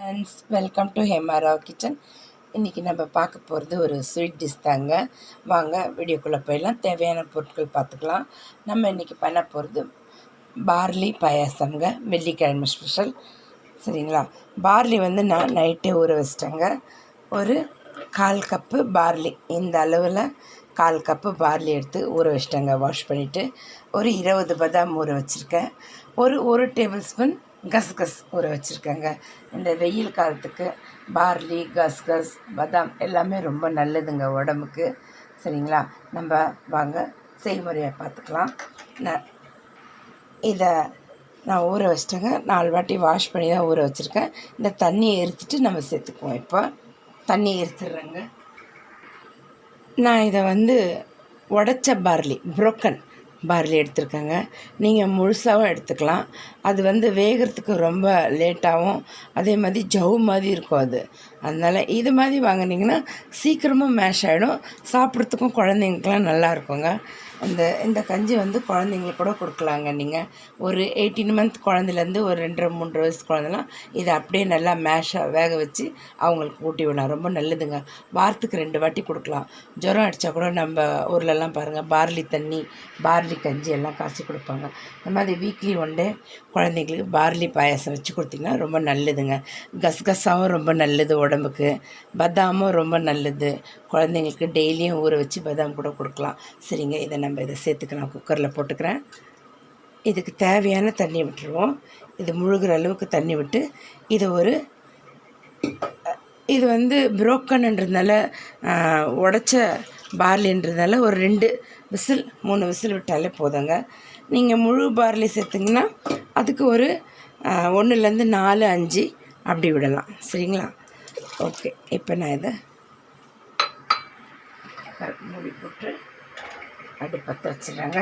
Friends welcome to Hema Rao kitchen. இன்றைக்கி நம்ம பார்க்க போகிறது ஒரு ஸ்வீட் டிஷ் தாங்க. வாங்க வீடியோக்குள்ளே போயிடலாம். தேவையான பொருட்கள் பார்த்துக்கலாம். நம்ம இன்றைக்கி பண்ண போகிறது பார்லி பாயாசம்ங்க. வெள்ளிக்கிழமை ஸ்பெஷல். சரிங்களா? பார்லி வந்து நான் நைட்டே ஊற வச்சிட்டேங்க. ஒரு கால் கப்பு பார்லி. இந்த அளவில் கால் கப்பு பார்லி எடுத்து ஊற வச்சிட்டேங்க. வாஷ் பண்ணிவிட்டு ஒரு இருபது பதாம் ஊற வச்சுருக்கேன். ஒரு ஒரு டேபிள் ஸ்பூன் கஸ்கஸ் ஊற வச்சுருக்கேங்க. இந்த வெயில் காலத்துக்கு பார்லி கஸ்கஸ் பதாம் எல்லாமே ரொம்ப நல்லதுங்க உடம்புக்கு. சரிங்களா? நம்ம வாங்க செய்முறையை பார்த்துக்கலாம். நான் இதை நான் ஊற வச்சிட்டேங்க. நாலு வாட்டி வாஷ் பண்ணி தான் ஊற வச்சுருக்கேன். இந்த தண்ணியை எரித்துட்டு நம்ம சேர்த்துக்குவோம் இப்போ. தண்ணி எரித்துடுறேங்க நான் இதை வந்து உடச்ச பார்லி புரோக்கன் பார்லி எடுத்திருக்கேங்க. நீங்கள் முழுசாகவும் எடுத்துக்கலாம். அது வந்து வேகிறதுக்கு ரொம்ப லேட்டாகவும் அதே மாதிரி ஜவு மாதிரி இருக்கும் அது. அதனால் இது மாதிரி வாங்கினீங்கன்னா சீக்கிரமாக மேஷ் ஆகிடும் சாப்பிட்றதுக்கும் குழந்தைங்களுக்குலாம் நல்லா இருக்குங்க. இந்த இந்த கஞ்சி வந்து குழந்தைங்களுக்கு கூட கொடுக்கலாங்க நீங்கள் ஒரு எயிட்டீன் மந்த் குழந்தைலேருந்து ஒரு ரெண்டரை மூன்றரை வயசு குழந்தைலாம் இதை அப்படியே நல்லா மேஷாக வேக வச்சு அவங்களுக்கு ஊட்டி விடலாம். ரொம்ப நல்லதுங்க. வாரத்துக்கு ரெண்டு வாட்டி கொடுக்கலாம். ஜுரம் அடித்தா கூட நம்ம ஊர்லெலாம் பாருங்கள் பார்லி தண்ணி பார்லி கஞ்சி எல்லாம் காசி கொடுப்பாங்க. இந்த மாதிரி வீக்லி ஒன் டே குழந்தைங்களுக்கு பார்லி பாயாசம் வச்சு கொடுத்திங்கன்னா ரொம்ப நல்லதுங்க. கஸ்கஸாவும் ரொம்ப நல்லது உடம்புக்கு. பதாமும் ரொம்ப நல்லது. குழந்தைங்களுக்கு டெய்லியும் ஊற வச்சு பதாம் கூட கொடுக்கலாம். சரிங்க இதை நம்ம இதை சேர்த்துக்கலாம் குக்கரில் போட்டுக்கிறேன். இதுக்கு தேவையான தண்ணி விட்டுருவோம். இது முழுகிற அளவுக்கு தண்ணி விட்டு இதை ஒரு இது வந்து புரோக்கன்ன்றதுனால உடச்ச பார்லின்றதுனால ஒரு ரெண்டு விசில் மூணு விசில் விட்டாலே போதுங்க. நீங்கள் முழு பார்லி சேர்த்திங்கன்னா அதுக்கு ஒரு ஒன்றுலேருந்து நாலு அஞ்சு அப்படி விடலாம். சரிங்களா? ஓகே இப்போ நான் இதை மூடி போட்டு அடுப்பத்தை வச்சிடுறேங்க.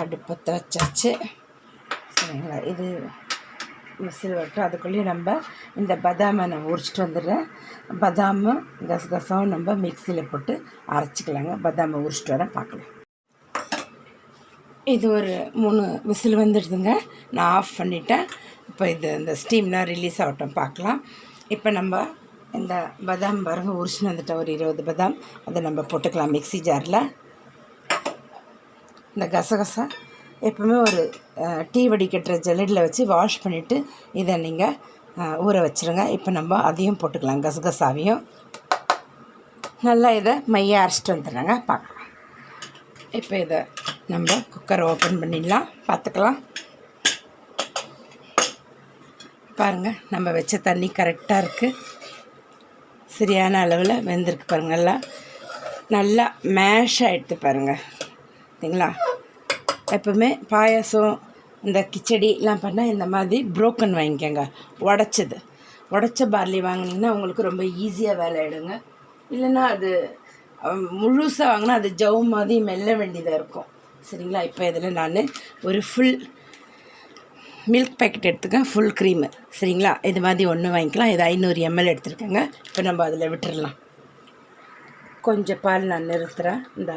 அடுப்பத்தை வச்சாச்சு. சரிங்களா இது விசில் வரட்டும் அதுக்குள்ளேயும் நம்ம இந்த பதாமை நான் உரிச்சிட்டு வந்துடுறேன். பதாமும் கசகசாவும் நம்ம மிக்சியில் போட்டு அரைச்சிக்கலாங்க. பதாமை உரிச்சிட்டு வரேன் பார்க்கலாம். இது ஒரு மூணு விசில் வந்துடுதுங்க. நான் ஆஃப் பண்ணிட்டேன். இப்போ இது இந்த ஸ்டீம்லாம் ரிலீஸ் ஆகட்டும் பார்க்கலாம். இப்போ நம்ம இந்த பதாம் பாருங்க உரிச்சுன்னு வந்துட்டோம் ஒரு இருபது பதாம். அதை நம்ம போட்டுக்கலாம் மிக்ஸி ஜாரில். இந்த கசகசா எப்போவுமே ஒரு டீ வடிகட்டுற ஜல்லடியில் வச்சு வாஷ் பண்ணிவிட்டு இதை நீங்கள் ஊற வச்சுருங்க. இப்போ நம்ம அதையும் போட்டுக்கலாம் கசகசாவையும். நல்லா இதை மைய அரைச்சிட்டு வந்துடுறாங்க பார்க்கலாம். இப்போ இதை நம்ம குக்கரை ஓப்பன் பண்ணிடலாம் பார்த்துக்கலாம். பாருங்கள் நம்ம வச்ச தண்ணி கரெக்டாக இருக்குது சரியான அளவில் வெந்திருக்கு பாருங்கள் நல்லா மேஷாக எடுத்து பாருங்கள் சரிங்களா? எப்போவுமே பாயாசம் இந்த கிச்சடிலாம் பண்ணால் இந்த மாதிரி புரோக்கன் வாங்கிக்கோங்க. உடச்சது. உடச்ச பார்லி வாங்கினீங்கன்னா உங்களுக்கு ரொம்ப ஈஸியாக வேலை ஆகிடுங்க இல்லைன்னா அது முழுசாக வாங்கினா அது ஜவு மாதிரி மெல்ல வேண்டியதாக இருக்கும். சரிங்களா? இப்போ இதில் நான் ஒரு ஃபுல் மில்க் பேக்கெட் எடுத்துக்கேன் ஃபுல் க்ரீமு சரிங்களா? இது மாதிரி ஒன்று வாங்கிக்கலாம். இது ஐநூறு எம்எல் எடுத்துருக்கேங்க. இப்போ நம்ம அதில் விட்டுடலாம் கொஞ்சம் பால் நான் நிறுத்துகிறேன் இந்த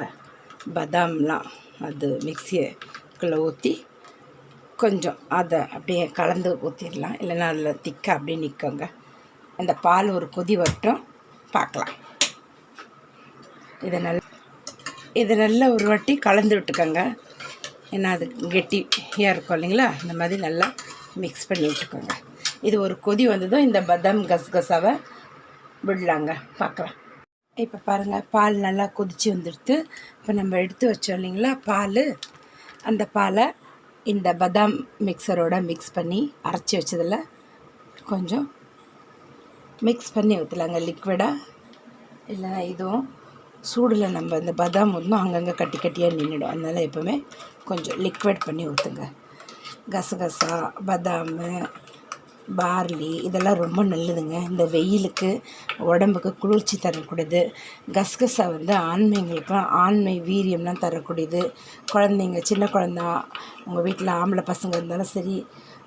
பதாம்லாம் அது மிக்சிக்குள்ளே ஊற்றி கொஞ்சம் அதை அப்படியே கலந்து ஊற்றிடலாம் இல்லைன்னா அதில் திக்காக அப்படியே நிற்குங்க அந்த பால் ஒரு கொதி வரட்டும். பார்க்கலாம். இதை நல்லா இதை நல்லா ஒரு வாட்டி கலந்து விட்டுக்கோங்க. ஏன்னா அது கெட்டியாக இருக்கும் இல்லைங்களா? இந்த மாதிரி நல்லா மிக்ஸ் பண்ணி விட்டுக்கோங்க. இது ஒரு கொதி வந்ததும் இந்த பதாம் கசகசாவை விடலாங்க. பார்க்கலாம். இப்போ பாருங்கள் பால் நல்லா கொதித்து வந்துடுத்து. இப்போ நம்ம எடுத்து வச்சோம் இல்லைங்களா பால். அந்த பாலை இந்த பதாம் மிக்சரோட மிக்ஸ் பண்ணி அரைச்சி வச்சதில் கொஞ்சம் மிக்ஸ் பண்ணி ஊற்றலாங்க லிக்விடாக இல்லை இதுவும் சூடில் நம்ம இந்த பதாம் ஊற்றணும் அங்கங்கே கட்டி கட்டியாக நின்றுடும் அதனால் எப்போவுமே கொஞ்சம் லிக்விட் பண்ணி ஊற்றுங்க கசகசா பதாமு பார்லி இதெல்லாம் ரொம்ப நல்லதுங்க. இந்த வெயிலுக்கு உடம்புக்கு குளிர்ச்சி தரக்கூடியது. கசகசா வந்து ஆண்மைங்களுக்கும் ஆண்மை வீரியம்லாம் தரக்கூடியது. குழந்தைங்க சின்ன குழந்த உங்கள் வீட்டில் ஆம்பளை பசங்க இருந்தாலும் சரி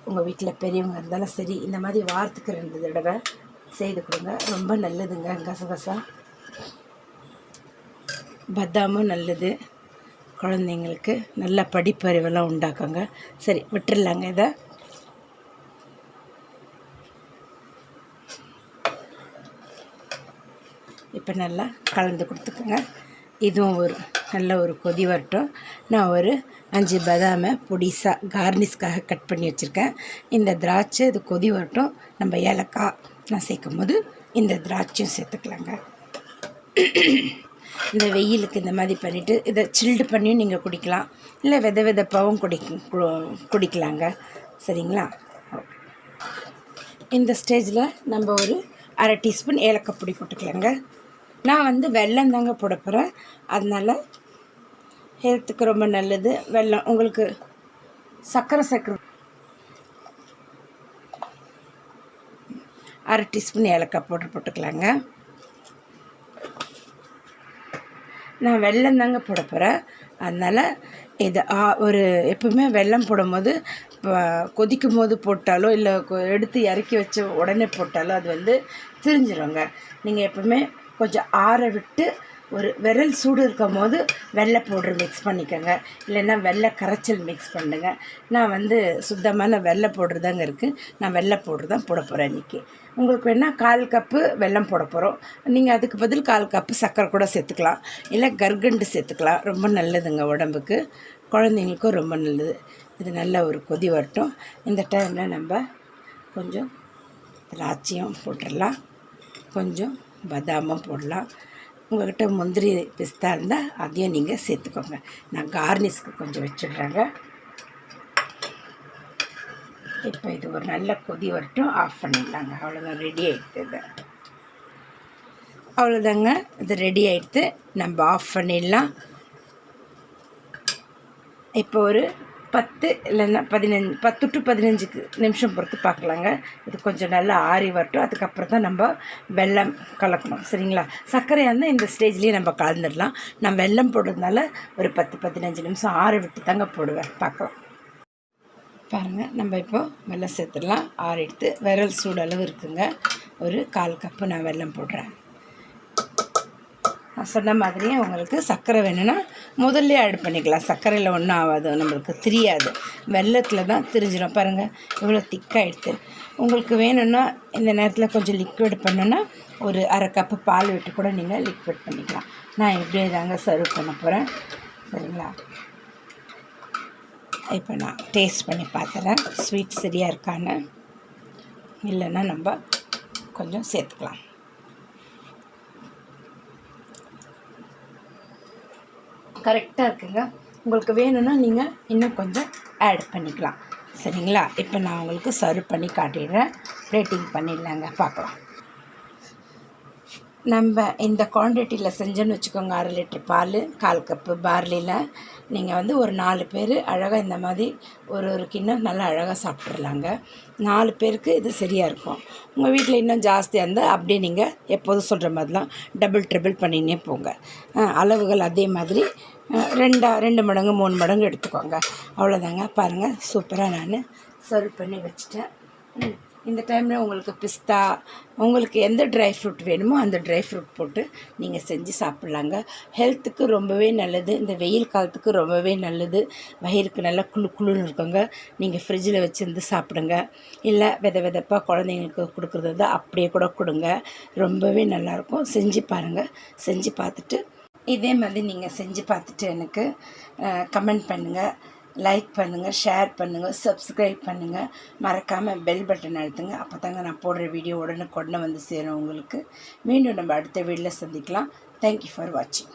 உங்கள் வீட்டில் பெரியவங்க இருந்தாலும் சரி இந்த மாதிரி வாரத்துக்கு ரெண்டு தடவை செய்து கொடுங்க. ரொம்ப நல்லதுங்க கசகசா. பதாமும் நல்லது. குழந்தைங்களுக்கு நல்ல படிப்பறிவெல்லாம் உண்டாக்குங்க. சரி விட்டுடலாங்க இதை. இப்போ நல்லா கலந்து கொடுத்துக்கோங்க. இதுவும் ஒரு நல்ல ஒரு கொதி வரட்டும். நான் ஒரு அஞ்சு பதாமை பொடிசாக கார்னிஸ்க்காக கட் பண்ணி வச்சுருக்கேன். இந்த திராட்சை இது கொதி வரட்டும். நம்ம ஏலக்காய் நான் சேர்க்கும் போது இந்த திராட்சையும் சேர்த்துக்கலாங்க. இந்த வெயிலுக்கு இந்த மாதிரி பண்ணிவிட்டு இதை சில்டு பண்ணியும் நீங்கள் குடிக்கலாம். இல்லை வித விதப்பாகவும் குடி கு- குடிக்கலாங்க. சரிங்களா? இந்த ஸ்டேஜில் நம்ம ஒரு அரை டீஸ்பூன் ஏலக்காய் பொடி போட்டுக்கலாங்க. நான் வந்து வெல்லம் தாங்க போட போகிறேன் அதனால் ஹெல்த்துக்கு ரொம்ப நல்லது. வெல்லம் உங்களுக்கு சர்க்கரை சேர்க்குற அரை டீஸ்பூன் ஏலக்காய் பவுடர் போட்டுக்கலாங்க. நான் வெள்ளம் தாங்க போட போகிறேன் அதனால் இது ஆ- ஒரு எப்பவுமே வெல்லம் போடும்போது இப்போ கொதிக்கும் போது போட்டாலோ இல்லை கொ- எடுத்து இறக்கி வச்ச உடனே போட்டாலோ அது வந்து திரிஞ்சிருங்க. நீங்கள் எப்பவுமே கொஞ்சம் ஆற விட்டு ஒரு விரல் சூடு இருக்கும் போது வெள்ளை பவுட்ரு மிக்ஸ் பண்ணிக்கோங்க. இல்லைன்னா வெள்ளை கரைச்சல் மிக்ஸ் பண்ணுங்கள் நான் வந்து சுத்தமான வெள்ளை பவுட்ரு தாங்க இருக்குது நான் வெள்ளை பவுட்ரு தான் போட போகிறேன் இன்றைக்கி உங்களுக்கு வேணால் கால் கப்பு வெல்லம் போட போகிறோம் நீங்கள் அதுக்கு பதில் கால் கப்பு சர்க்கரை கூட சேர்த்துக்கலாம். இல்லை கர்கண்டு சேர்த்துக்கலாம். ரொம்ப நல்லதுங்க உடம்புக்கு. குழந்தைங்களுக்கும் ரொம்ப நல்லது. இது நல்ல ஒரு கொதி வரட்டும். இந்த டைமில் நம்ம கொஞ்சம் திராட்சையும் போட்டுடலாம் கொஞ்சம் பதாமும் போடலாம். உங்கள்கிட்ட முந்திரி பிஸ்தா இருந்தால் அதையும் நீங்கள் சேர்த்துக்கோங்க. நான் கார்னிஷ்க்கு கொஞ்சம் வச்சிடுறேங்க. இப்போ இது ஒரு நல்ல கொதி வரட்டும் ஆஃப் பண்ணிடலாங்க. அவ்வளோதான் ரெடி ஆகிடுது அவ்வளோதாங்க இது ரெடி ஆகிடுது நம்ம ஆஃப் பண்ணிடலாம். இப்போ ஒரு பத்து இல்லைன்னா பதினஞ்சு பத்து டு பதினஞ்சுக்கு நிமிஷம் பொறுத்து பார்க்கலாங்க. இது கொஞ்சம் நல்லா ஆறி வரட்டும். அதுக்கப்புறம் தான் நம்ம வெள்ளம் கலக்கணும். சரிங்களா? சர்க்கரையாக இருந்தால் இந்த ஸ்டேஜ்லேயே நம்ம கலந்துடலாம். நான் வெள்ளம் போடுறதுனால ஒரு பத்து பதினஞ்சு நிமிஷம் ஆற விட்டு தாங்க போடுவேன். பார்க்கலாம். பாருங்கள் நம்ம இப்போது வெள்ளம் சேர்த்துடலாம். ஆறு எடுத்து விரல் சூடு அளவு இருக்குங்க. ஒரு கால் கப்பு நான் வெள்ளம் போடுறேன். சொன்ன மாதிரியே உங்களுக்கு சர்க்கரை வேணும்னா முதல்ல ஆட் பண்ணிக்கலாம். சர்க்கரையில் ஒன்றும் ஆகாது நம்மளுக்கு தெரியாது. வெள்ளத்தில் தான் தெரிஞ்சிடும் பாருங்கள் இவ்வளோ திக்காகிடுது உங்களுக்கு வேணும்னா இந்த நேரத்தில் கொஞ்சம் லிக்விட் பண்ணுன்னா ஒரு அரை கப்பு பால் விட்டு கூட நீங்கள் லிக்விட் பண்ணிக்கலாம். நான் இப்படியே தாங்க சர்வ் பண்ண போகிறேன் சரிங்களா? இப்போ நான் டேஸ்ட் பண்ணி பார்த்துறேன். ஸ்வீட் சரியாக இருக்கான்னு. இல்லைன்னா நம்ம கொஞ்சம் சேர்த்துக்கலாம். கரெக்டாக இருக்குங்க. உங்களுக்கு வேணும்னா நீங்கள் இன்னும் கொஞ்சம் ஆட் பண்ணிக்கலாம். சரிங்களா? இப்போ நான் உங்களுக்கு சர்வ் பண்ணி காட்டிடுறேன். ரேட்டிங் பண்ணிடலாங்க. பார்க்கலாம். நம்ம இந்த குவான்டிட்டியில் செஞ்சோன்னு வச்சுக்கோங்க அரை லிட்டர் பால் கால் கப்பு பார்லியில் நீங்கள் வந்து ஒரு நாலு பேர் அழகாக இந்த மாதிரி ஒரு ஒரு கிண்ணம் நல்லா அழகாக சாப்பிட்றலாங்க நாலு பேருக்கு இது சரியாக இருக்கும். உங்கள் வீட்டில் இன்னும் ஜாஸ்தியாக இருந்தால் அப்படியே நீங்கள் எப்போதும் சொல்கிற மாதிரிலாம் டபுள் ட்ரிபிள் பண்ணினே போங்க. அளவுகள் அதே மாதிரி ரெண்டா ரெண்டு மடங்கு மூணு மடங்கு எடுத்துக்கோங்க. அவ்வளோதாங்க பாருங்கள் சூப்பராக நான் சர்வ் பண்ணி வச்சுட்டேன். ம். இந்த டைமில் உங்களுக்கு பிஸ்தா உங்களுக்கு எந்த ட்ரை ஃப்ரூட் வேணுமோ அந்த ட்ரை ஃப்ரூட் போட்டு நீங்கள் செஞ்சு சாப்பிட்லாங்க. ஹெல்த்துக்கு ரொம்பவே நல்லது. இந்த வெயில் காலத்துக்கு ரொம்பவே நல்லது. வயிறுக்கு நல்லா குளு குளுன்னு இருக்குங்க. நீங்கள் ஃப்ரிட்ஜில் வச்சுருந்து சாப்பிடுங்க. இல்லை வித விதப்பாக குழந்தைங்களுக்கு கொடுக்குறது அப்படியே கூட கொடுங்க. ரொம்பவே நல்லாயிருக்கும் செஞ்சு பாருங்கள் செஞ்சு பார்த்துட்டு இதே மாதிரி நீங்கள் செஞ்சு பார்த்துட்டு எனக்கு கமெண்ட் பண்ணுங்கள் லைக் பண்ணுங்கள் ஷேர் பண்ணுங்கள் சப்ஸ்கிரைப் பண்ணுங்கள் மறக்காமல் பெல் பட்டன் அழுத்துங்க. அப்போ தாங்க நான் போடுற வீடியோ உடனே கொண்டு வந்து சேரும் உங்களுக்கு. மீண்டும் நம்ம அடுத்த வீடியோவில் சந்திக்கலாம். தேங்க்யூ ஃபார் வாட்சிங்